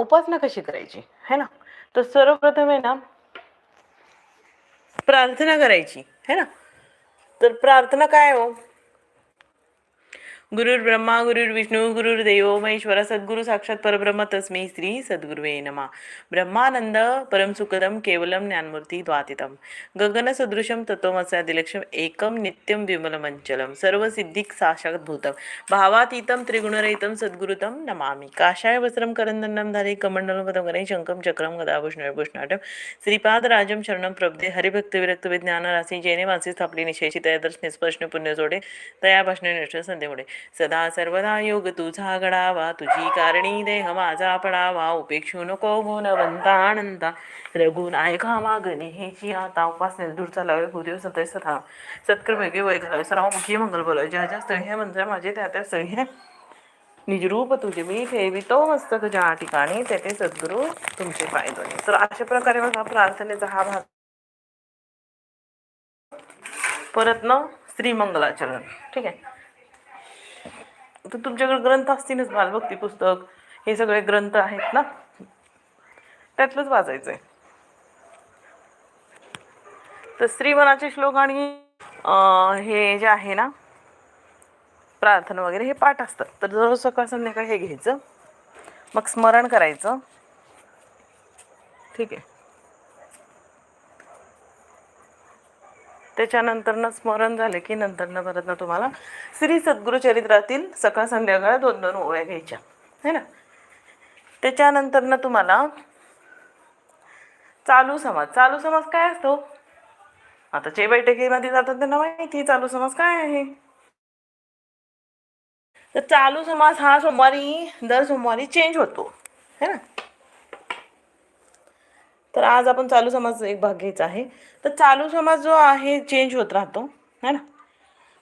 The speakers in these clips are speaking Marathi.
उपासना कशी करायची? है ना? तर सर्वप्रथम आहे ना प्रार्थना करायची. है ना? तर प्रार्थना काय हो? गुरुर् ब्रह्मा गुरुर्विष्णू गुरुर्देव महेश्वर सद्गुरु साक्षात परब्रह्म तस्मै श्री सद्गुरुवे नमा. ब्रह्मानंद परमसुखदम केवलम ज्ञानमूर्ती द्वातितम. गगन सदृशम तत्वमस्यादिलक्ष्यम एकम नित्यम विमलमंचलम सर्व सिद्धिक साक्षात भूतम. भावातीतम त्रिगुणरहितम सद्गुरुतम नमामि. काशाय वस्त्रम करंदन्नम धारे कमंडलम पदम शंखम चक्रम गदाभूषण भूषणाटम श्रीपादराजम शरणम प्रभदे हरिभक्त विरक्त विज्ञान रासी जैने मानसी स्थापली निशेषी दर्शने निस्पर्शने पुण्य जोडे. तया भाषणे निष्ठ संध्यमुळे सदा सर्वदा योग तुझा घडावा तुझी कारणी देह माझा पडावा उपेक्षू नको गुणवंता आनंदा रघुनायका मागणे जी आता उपासने दूर चालावे गुरुदेव सतय सथा सत्कर्म योग्य वय घालावे सर्वमुखी मंगल बोलावे. ज्या ज्या स्थळी हे माझे त्या त्या स्थळी हे निजरूप तुझे. मी ठेवितो मस्तक ज्या ठिकाणी तेथे सद्गुरू तुमचे पाय दोन्ही तर अशा प्रकारे माझा प्रार्थनेचा हा भाग. परत न श्रीमंगलाचरण. ठीक आहे? तर तुमच्याकडे ग्रंथ असतीलच बालभक्ती पुस्तक. हे सगळे ग्रंथ आहेत ना? त्यातलंच वाचायचं आहे तर श्रीमनाचे श्लोक आणि हे जे आहे ना प्रार्थना वगैरे हे पाठ असतात तर दररोज सकाळ संध्याकाळ हे घ्यायचं. मग स्मरण करायचं. ठीक आहे. त्याच्यानंतरनं स्मरण झालं की नंतरनं परत ना तुम्हाला श्री सद्गुरु चरित्रातील सकाळ संध्याकाळ दोन दोन ओळ्या घ्यायच्या. है ना? त्याच्यानंतरनं तुम्हाला चालू समाज चालू समाज काय असतो? आता जे बैठकीमध्ये जातात त्यांना माहिती चालू समाज काय आहे? तर चालू समाज हा सोमवारी दर सोमवारी चेंज होतो. है ना? तर आज आपण चालू समाज एक भाग घ्यायचा आहे. तर चालू समाज जो आहे चेंज होत राहतो है ना?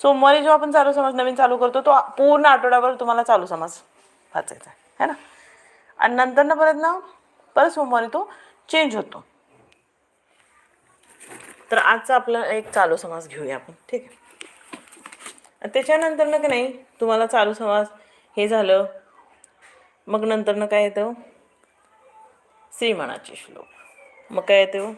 सोमवारी जो आपण चालू समाज नवीन चालू करतो तो पूर्ण आठवड्याभर तुम्हाला चालू समाज वाचायचा आहे है ना? आणि नंतर ना परत ना परत सोमवारी तो चेंज होतो. तर आजचा आपला एक चालू समाज घेऊया आपण ठीक आहे? त्याच्यानंतर ना की नाही तुम्हाला चालू समाज हे झालं मग नंतर ना काय येतं? श्रीमानाचे श्लोक. मग काय येतो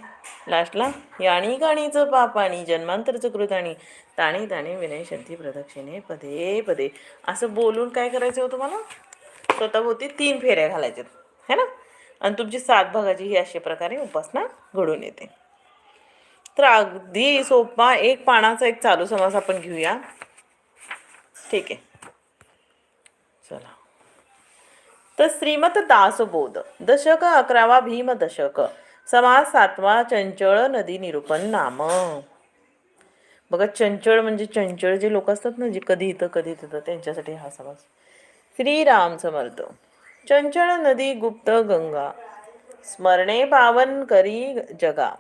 लास्टला याणी गाणीचं पापाणी जन्मांतरचं कृताणी ताणी ताणी विनय शक्ती प्रदक्षिणे पदे पदे. असं बोलून काय करायचं हो तुम्हाला? स्वतःभोवती तीन फेऱ्या घालायच्यात. है ना? आणि तुमची सात भागाची ही अशा प्रकारे उपासना घडून येते. तर अगदी सोपा एक पानाचा एक चालू समास आपण घेऊया. ठीक आहे. चला. तर श्रीमत दासबोध. दशक अकरावा भीम दशक समास सातवा चंचळ नदी निरूपण नाम. बघा चंचळ म्हणजे चंचळ जे लोक असतात ना जे कधी इथं कधी तिथं त्यांच्यासाठी हा समास. श्रीराम समर्थ. चंचळ नदी गुप्त गंगा. स्मरणे पावन करी जगा.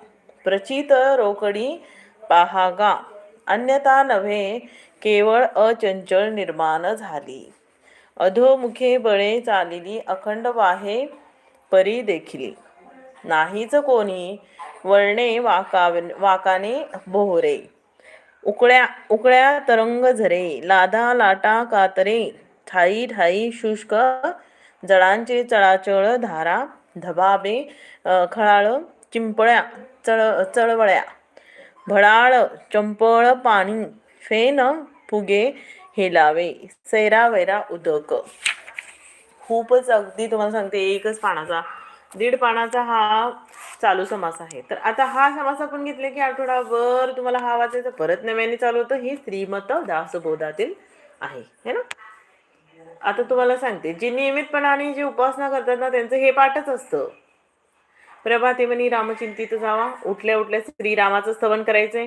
प्रचित रोकडी पाहागा. अन्यथा नव्हे केवळ अचंचळ निर्माण झाली. अधोमुखे बळे चालिली अखंड वाहे परी देखिली. नाहीच कोणी. वळणे वाकाव वाकाने बोहरे. उकळ्या उकळ्या तरंग झरे. लाधा लाटा कातरे. ठाई ठाई शुष्क जळांचे चळाचळ धारा धबाबे खळाळ चिंपळ्या चळ चळवळ्या. भडाळ चंपळ पाणी फेन फुगे हेलावे सैरा वैरा उदक. खूपच अगदी तुम्हाला सांगते एकच पानाचा दीड पानाचा हा चालू समास आहे. तर आता हा समास आपण घेतले की आठवडाभर तुम्हाला हा वाचायचा परत नव्याने चालू होतं हे श्रीमत दासबोधातील आहे. है ना? आता तुम्हाला सांगते जे नियमितपणाने जे उपासना करतात ना त्यांचं हे पाठच असतं. प्रभाते म्हणी रामचिंतित जावा उठल्या उठल्या श्रीरामाचं स्तवन करायचंय.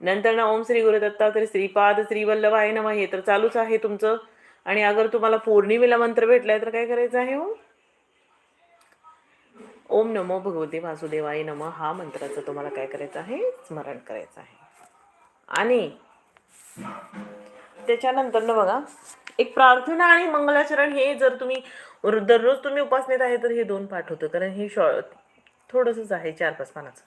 नंतर ना ओम श्री गुरुदत्ता तर श्रीपाद श्रीवल्लभ आहे ना हे तर चालूच आहे तुमचं. आणि अगर तुम्हाला पौर्णिमेला मंत्र भेटलाय तर काय करायचं आहे हो? ओम नमो भगवती वासुदेवाय नम. हा मंत्राचं तुम्हाला काय करायचं आहे? स्मरण करायचं आहे. आणि त्याच्यानंतर ना बघा एक प्रार्थना आणि मंगलाचरण हे जर तुम्ही र- दररोज तुम्ही उपासनेत आहे तर हे दोन पाठ होतं. कारण हे शॉ थोडंसंच आहे चार पाच पानाचं.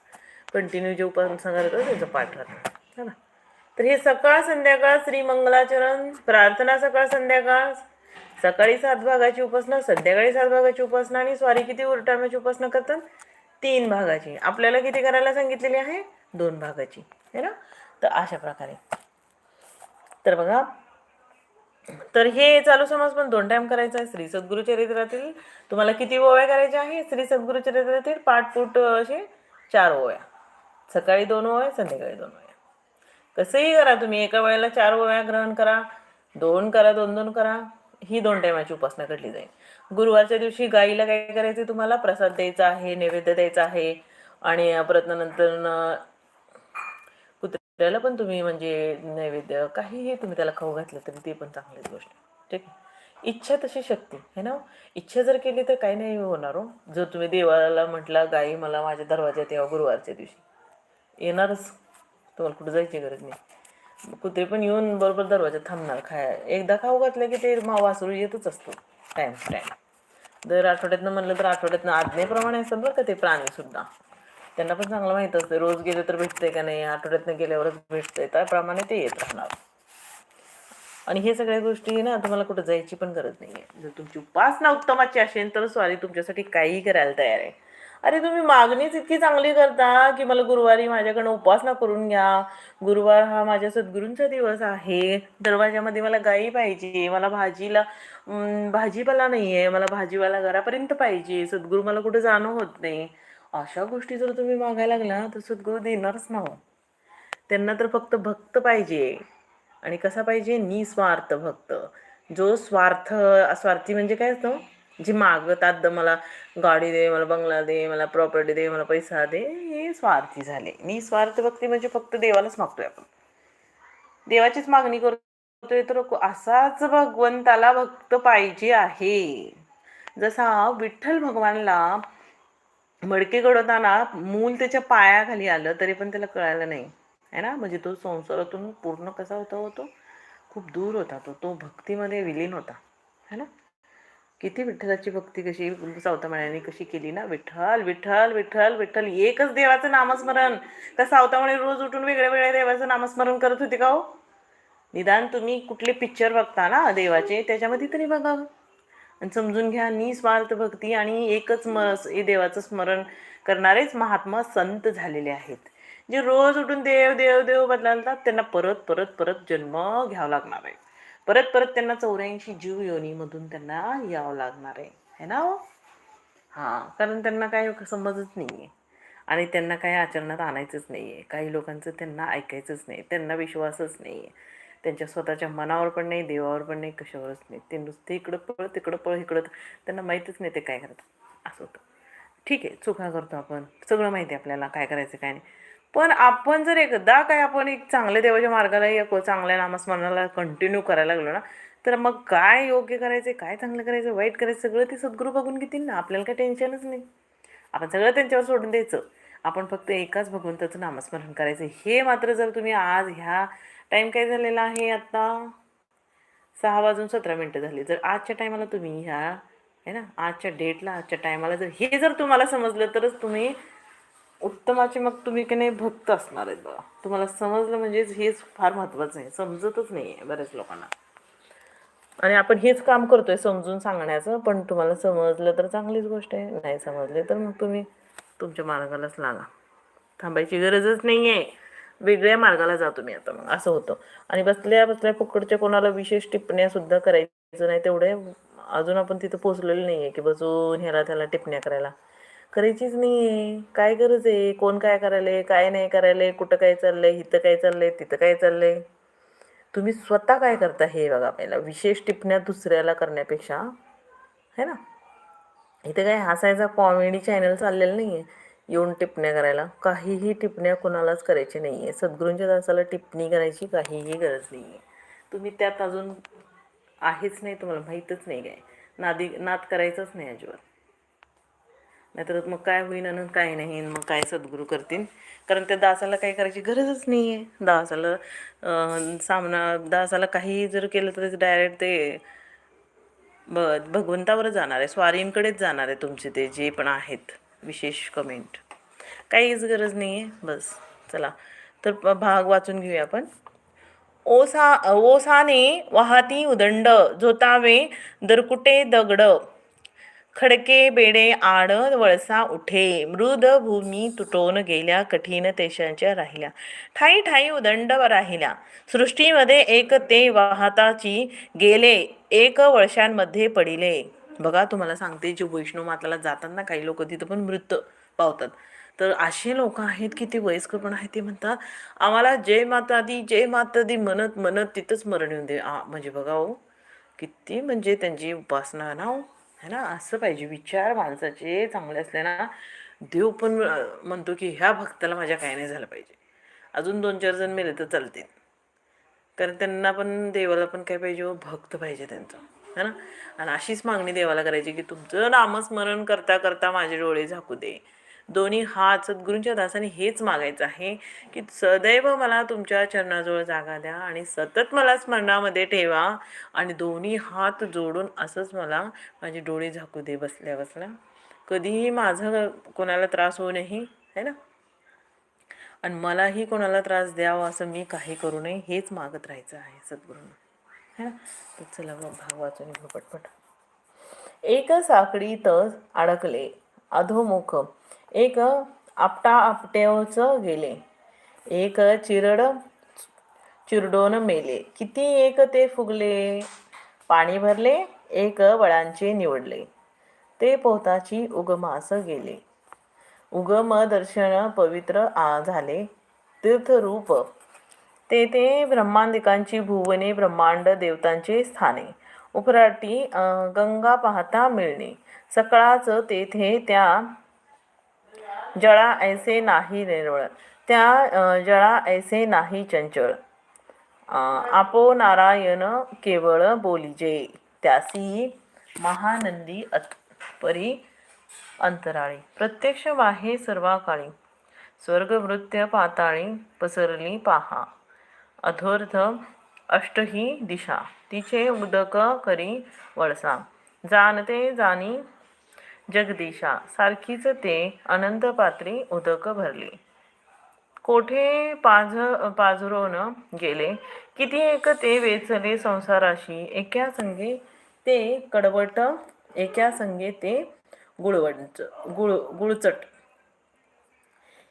कंटिन्यू जे उपासना करतं त्याचं पाठ राहतं है ना? तर हे सकाळ संध्याकाळ श्री मंगलाचरण प्रार्थना सकाळ संध्याकाळ सकाळी सात भागाची उपासना संध्याकाळी सात भागाची उपासना आणि स्वारी किती उरटाम्याची उपासना करतात? तीन भागाची. आपल्याला किती करायला सांगितलेली आहे? दोन भागाची. है ना? तर अशा प्रकारे. तर बघा. तर हे चालू समाज पण दोन टाइम करायचं आहे. श्री सद्गुरु चरित्रातील तुम्हाला किती ओव्या करायच्या आहे श्री सद्गुरु चरित्रातील पाठपूट असे चार ओव्या. सकाळी दोन ओव्या संध्याकाळी दोन ओव्या. कसंही करा तुम्ही. एका वेळेला चार ओव्या ग्रहण करा. दोन करा दोन दोन करा. ही दोन टायमाची उपासना घडली जाईल. गुरुवारच्या दिवशी गाईला काय करायचं तुम्हाला? प्रसाद द्यायचा आहे नैवेद्य द्यायचा आहे आणि परत नंतर कुत्र्याला पण तुम्ही म्हणजे नैवेद्य काहीही तुम्ही त्याला खाऊ घातलं तरी ते पण चांगलीच गोष्ट. ठीक आहे? इच्छा तशी शक्ती है ना? इच्छा जर केली तर काही नाही होणार हो. जर तुम्ही देवाला म्हटला गाई मला माझ्या दरवाज्यात यावं गुरुवारच्या दिवशी. येणारच. तुम्हाला कुठं जायची गरज नाही. कुत्रे पण येऊन बरोबर दरवाजात थांबणार खाय. एकदा खाऊ घातलं की ते मा वासरू येतच असतो. टाईम टू टाईम दर आठवड्यातनं म्हणलं तर आठवड्यातनं आज्ञेप्रमाणे असतात बरं का ते प्राणीसुद्धा त्यांना पण चांगलं माहीत असतं. रोज गेलं तर भेटतंय का नाही? आठवड्यातनं गेल्यावरच भेटतंय. त्याप्रमाणे ते येत राहणार. आणि हे सगळ्या गोष्टी ना तुम्हाला कुठं जायची पण गरज नाही आहे जर तुमची उपासना उत्तमाची असेल तर स्वारी तुमच्यासाठी काहीही करायला तयार आहे. अरे तुम्ही मागणीच इतकी चांगली करता की मला गुरुवारी माझ्याकडनं उपासना करून घ्या. गुरुवार हा माझ्या सद्गुरूंचा दिवस आहे. दरवाजामध्ये मला गाई पाहिजे. मला भाजीला भाजीपाला नाही आहे मला भाजीवाला घरापर्यंत पाहिजे. सद्गुरू मला कुठं जाणं होत नाही. अशा गोष्टी जर तुम्ही मागायला लागला तर सद्गुरू देणारच ना हो. त्यांना तर फक्त भक्त पाहिजे. आणि कसा पाहिजे? निस्वार्थ भक्त. जो स्वार्थ स्वार्थी म्हणजे काय असतं? जे मागतात द मला गाडी दे मला बंगला दे मला प्रॉपर्टी दे मला पैसा दे हे स्वार्थी झाले. निस्वार्थ भक्ती म्हणजे फक्त देवालाच मागतोय आपण. देवाचीच मागणी करतोय तर असाच भगवंताला भक्त पाहिजे आहे. जसा विठ्ठल भगवानला मडके घडवताना मूल त्याच्या पायाखाली आलं तरी पण त्याला कळालं नाही. आहे ना? म्हणजे तो संसारातून पूर्ण कसा होता होतो खूप दूर होता तो. तो भक्तीमध्ये विलीन होता. है ना? किती विठ्ठलाची भक्ती कशी सावतामळ्याने कशी केली ना? विठ्ठल विठ्ठल विठ्ठल विठ्ठल. एकच देवाचं नामस्मरण. का सावतामाळे रोज उठून वेगळ्या वेगळ्या देवाचं नामस्मरण करत होते का हो? निदान तुम्ही कुठले पिक्चर बघता ना देवाचे त्याच्यामध्ये तरी बघा. आणि समजून घ्या निस्वार्थ भक्ती आणि एकच म देवाचं स्मरण करणारेच महात्मा संत झालेले आहेत. जे रोज उठून देव देव देव बदलतात त्यांना परत परत परत जन्म घ्यावा लागणार आहे. परत परत त्यांना चौऱ्याऐंशी जीव योनीमधून त्यांना यावं लागणार आहे. है ना हो? हां कारण त्यांना काय समजच नाही आहे आणि त्यांना काही आचरणात आणायचंच नाही आहे काही लोकांचं त्यांना ऐकायचंच नाही. त्यांना विश्वासच नाही आहे त्यांच्या स्वतःच्या मनावर पण नाही देवावर पण नाही कशावरच नाही. ते नुसते इकडं पळ तिकडं पळ इकडं त्यांना माहीतच नाही ते काय करतात. असं होतं. ठीक आहे चुका करतो आपण. सगळं माहिती आहे आपल्याला काय करायचं काय नाही. पण आपण जर एकदा काय आपण एक चांगल्या देवाच्या मार्गाला या चांगल्या नामस्मरणाला कंटिन्यू करायला लागलो ना तर मग काय योग्य करायचं काय चांगलं करायचं वाईट करायचं सगळं ते सद्गुरू बघून घेतील ना. आपल्याला काही टेन्शनच नाही. आपण सगळं त्यांच्यावर सोडून द्यायचं. आपण फक्त एकाच भगवंताचं नामस्मरण करायचं. हे मात्र जर तुम्ही आज ह्या टाईम काय झालेला आहे आत्ता सहा वाजून सतरा मिनटं झाली. जर आजच्या टायमाला तुम्ही ह्या आहे ना आजच्या डेटला आजच्या टायमाला जर हे जर तुम्हाला समजलं तरच तुम्ही उत्तमाचे मग तुम्ही की नाही भक्त असणार आहेत बघा. तुम्हाला समजलं म्हणजेच हेच फार महत्त्वाचं आहे. समजतच नाही आहे बऱ्याच लोकांना. आणि आपण हेच काम करतोय समजून सांगण्याचं पण तुम्हाला समजलं तर चांगलीच गोष्ट आहे. नाही समजले तर मग तुम्ही तुमच्या मार्गालाच लागा. थांबायची गरजच नाही आहे वेगळ्या मार्गाला जा तुम्ही आता मग. असं होतं. आणि बसल्या बसल्या फुकटच्या कोणाला विशेष टिप्पण्या करायचं नाही तेवढे. अजून आपण तिथं पोचलेलं नाही आहे की बसून ह्याला त्याला टिप्पण्या करायला. करायचीच नाही आहे काय गरज आहे? कोण काय करायलंय? काय नाही करायलंय? कुठं काय चाललंय? इथं काय चाललंय? तिथं काय चाललंय? तुम्ही स्वतः काय करता हे बघा पहिला. विशेष टिपण्या दुसऱ्याला करण्यापेक्षा. है ना? इथे काय हसायचा कॉमेडी चॅनल चाललेलं नाही आहे येऊन टिपण्या करायला. काहीही टिपण्या कोणालाच करायची नाही आहे सद्गुरूंच्या दासाला टिप्पणी करायची काहीही गरज नाही आहे तुम्ही त्यात अजून आहेच नाही तुम्हाला माहीतच नाही काय. नादी नाद करायचंच नाही अजिबात. नाहीतर मग काय होईन आणि काय नाही मग काय सद्गुरू करतील? कारण त्या दासाला काही करायची गरजच नाही आहे दासाला सामना दासाला काही जर केलं तर डायरेक्ट ते ब भगवंतावरच जाणार आहे. स्वारींकडेच जाणार आहे तुमचे ते जे पण आहेत. विशेष कमेंट काहीच गरज नाही आहे बस चला. तर भाग वाचून घेऊया आपण. ओसा ओसाने वाहती उदंड झोतावे दरकुटे दगड. खडके बेडे आड वळसा उठे मृद भूमी तुटून गेल्या कठीण तेशांच्या राहिल्या. ठाई ठाई उदंड राहिल्या. सृष्टीमध्ये एक ते वाहताची गेले एक वळशांमध्ये पडिले. बघा तुम्हाला सांगते जे वैष्णव माताला जातात ना काही लोक तिथं पण मृत पावतात. तर असे लोक आहेत की ते वयस्कर पण आहेत ते म्हणतात आम्हाला जय माता दी जय माता दी म्हणत म्हणत तिथंच मरण येऊन दे. म्हणजे बघा हो किती म्हणजे त्यांची उपासना ना हो. है ना? असं पाहिजे. विचार माणसाचे चांगले असले ना देव पण म्हणतो की ह्या भक्ताला माझ्या काय नाही झालं पाहिजे. अजून दोन चार जण मेले तर चालतील. कारण त्यांना पण देवाला पण काय पाहिजे हो? भक्त पाहिजे त्यांचं. है ना? आणि अशीच मागणी देवाला करायची की तुमचं नामस्मरण करता करता माझे डोळे झाकू दे. दोन्ही हात सद्गुरूंच्या दासाने हेच मागायचं आहे की सदैव मला तुमच्या चरणाजवळ जागा द्या आणि सतत मला स्मरणामध्ये ठेवा आणि दोन्ही हात जोडून असंच मला माझे डोळे झाकू दे बसल्या बसल्या. कधीही माझं कोणाला त्रास होऊ नये है ना? आणि मलाही कोणाला त्रास द्यावा असं मी काही करू नये हेच मागत राहायचं आहे सद्गुरूंना. है ना? तर चला मग भाग वाचून घेऊ पटपट. एक साकडीत अडकले. अधोमुख. एक आपटा आपट्यावच गेले. एक चिरड चिरडोन मेले. किती एक ते फुगले? पाणी भरले एक वळांचे निवडले. ते पोहताची उगमास गेले. उगम दर्शन पवित्र आ झाले. तीर्थरूप. ते ते ब्रह्मांदिकांची भुवने ब्रह्मांड देवतांचे स्थाने. उपराटी गंगा पाहता मिळणे. सकाळचं तेथे त्या जळा ऐसे नाही निर्मळ त्या जळा ऐसे नाही चंचळ. आपो नारायण केवळ बोलिजे त्यासी महानंदी परी अंतराळी. प्रत्यक्ष वाहे सर्वाकाळी स्वर्गमृत्य पाताळी पसरली पाहा. अधोर्ध अष्टही दिशा तिचे उदक करी वळसा. जाणते जाणी जगदीशा सारखीच ते अनंत पात्री उदक भरली. कोठे पाझ पाझरून गेले? किती एक ते वेचले संसाराशी? एका संगे ते कडवट एका संगे ते गुळवंच गुळ गुळचट.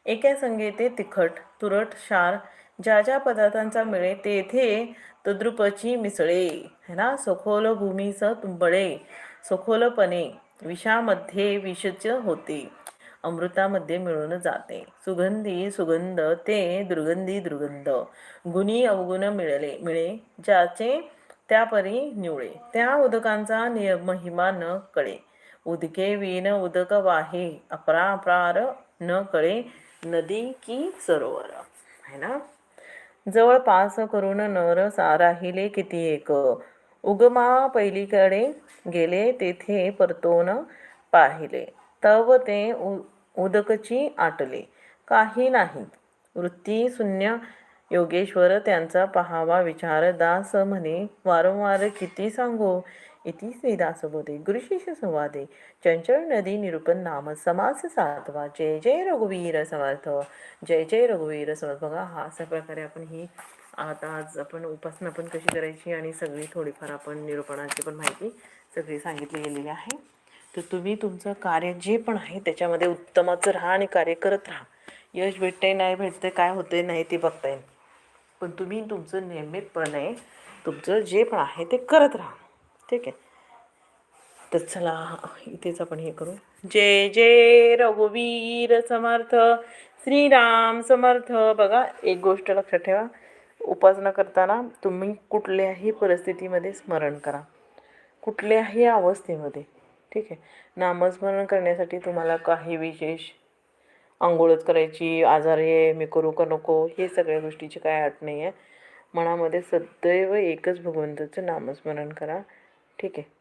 एका संगे ते तिखट तुरट क्षार ज्या ज्या पदार्थांचा मिळे तेथे तद्रुपची मिसळे. है ना? सखोल भूमीस तुंबळे सखोलपणे. विषामध्ये विषच होते. अमृतामध्ये मिळून जाते. सुगंधी सुगंध ते दुर्गंधी दुर्गंध. गुणी अवगुण मिळले मिळे ज्याचे त्यापरी निवळे. त्या उदकांचा निय महिमा न कळे. उदके विण उदक वाहे अपराप्रार न कळे नदी की सरोवर. है ना? जवळपास करून नर सा राहिले किती एक? उगमा पहिलीकडे गेले तेथे परतोन पाहिले. तव ते उ उदकची आटले. काही नाही. वृत्ती शून्य. योगेश्वर त्यांचा पहावा विचार. दास म्हणे वारंवार किती सांगो? इति श्रीदासबोधे गुरुशिष संवादे. चंचल नदी निरूपण नाम. समास सातवा. जय जय रघुवीर समर्थ. जय जय रघुवीर समर्थ. बघा हा अशा प्रकारे आपण ही आता आज आपण उपासना पण कशी करायची आणि सगळी थोडीफार आपण निरूपणाची पण माहिती सगळी सांगितली गेलेली आहे. तर तुम्ही तुमचं कार्य जे पण आहे त्याच्यामध्ये उत्तमाचं राहा आणि कार्य करत राहा. यश भेटते नाही भेटते काय होते नाही ते बघता येईल पण तुम्ही तुमचं नियमितपणे तुमचं जे पण आहे ते करत राहा. ठीक आहे? तर चला इथेच आपण हे करू. जय जय रघुवीर समर्थ. श्रीराम समर्थ. बघा एक गोष्ट लक्षात ठेवा. उपासना करताना तुम्ही कुठल्याही परिस्थितीमध्ये स्मरण करा. कुठल्याही अवस्थेमध्ये. ठीक आहे? नामस्मरण करण्यासाठी तुम्हाला काही विशेष आंघोळच करायची आजार आहे मी करू का नको हे सगळ्या गोष्टीची काय अट नाही आहे मनामध्ये सदैव एकच भगवंताचं नामस्मरण करा. ठीक आहे?